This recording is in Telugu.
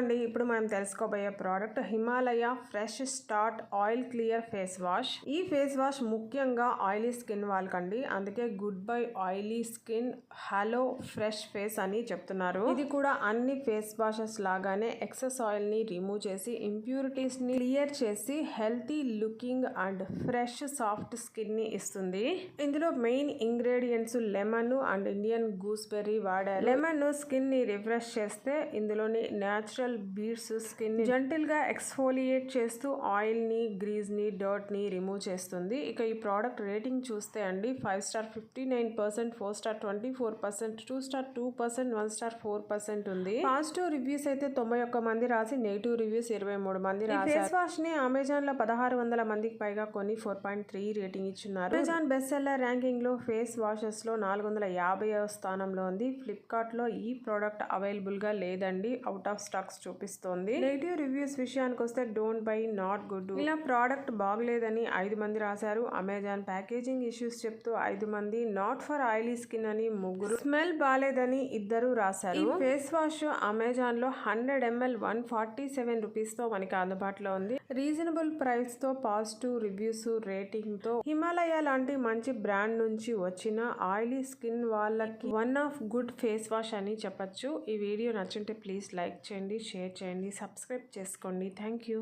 అండి ఇప్పుడు మనం తెలుసుకోబోయే product Himalaya fresh start oil clear face wash. ఈ ఫేస్ వాష్ ముఖ్యంగా ఆయిలీ స్కిన్ వాళ్ళకండి. అందుకే goodbye oily skin hello fresh face అని చెప్తున్నారు. ఇది కూడా అన్ని ఫేస్ వాషెస్ లాగానే ఎక్సెస్ ఆయిల్ని రిమూవ్ చేసి ఇంప్యూరిటీస్ని క్లియర్ చేసి healthy looking and fresh soft స్కిన్ని ఇస్తుంది. ఇందులో main ingredients lemon and Indian gooseberry వాడారు. లెమన్ స్కిన్ని రిఫ్రెష్ చేస్తే ఇందులోని న్యాచురల్ బీడ్స్ స్కిన్ని జెంటిల్గా ఎక్స్ఫోలియేట్ చేస్తూ ఆయిల్ని గ్రీజ్ని డర్ట్ని రిమూవ్ చేస్తుంది. ఇక ఈ ప్రోడక్ట్ రేటింగ్ చూస్తే అండి five star fifty nine percent four star twenty four percent two star two percent one star four percent ఉంది. పాజిటివ్ రివ్యూస్ అయితే తొంభై ఒక్క మంది రాసి నెగిటివ్ రివ్యూస్ ఇరవై మూడు మంది రాసి ఫేస్ వాష్ని అమెజాన్లో పదహారు వందల మందికి పైగా కొని ఫోర్ పాయింట్ త్రీ రేటింగ్ ఇచ్చున్నారు. అమెజాన్ బెస్ట్ సెల్లర్ ర్యాంకింగ్లో ఫేస్ వాషెస్లో నాలుగు వందల యాభై స్థానంలో ఉంది. ఫ్లిప్కార్ట్లో ఈ ప్రోడక్ట్ అవైలబుల్గా లేదండి అవుట్ ఆఫ్ స్టాక్స్ చూపిస్తోంది. నెగిటివ్ రివ్యూస్ విషయానికి వస్తే డోంట్ బై నాట్ గుడ్ ఇలా ప్రోడక్ట్ బాగలేదని ఐదు మంది రాశారు. అమెజాన్ ప్యాకేజింగ్ ఇష్యూస్ చెప్తూ ఐదు మంది నాట్ ఫర్ ఆయిలీ స్కిన్ అని ముగ్గురు స్మెల్ బాగాలేదని ఇద్దరు రాశారు. ఫేస్ వాష్ అమెజాన్లో hundred ML one forty seven రూపీస్తో మనకి అందుబాటులో ఉంది. రీజనబుల్ ప్రైస్తో పాజిటివ్ రివ్యూస్ రేటింగ్తో హిమాలయ లాంటి మంచి బ్రాండ్ నుంచి వచ్చిన ఆయిలీ స్కిన్ వాళ్ళకి one of good face wash అని చెప్పొచ్చు. ఈ వీడియో నచ్చుంటే ప్లీజ్ లైక్ చేయండి షేర్ చేయండి సబ్స్క్రైబ్ చేసుకోండి. Thank you.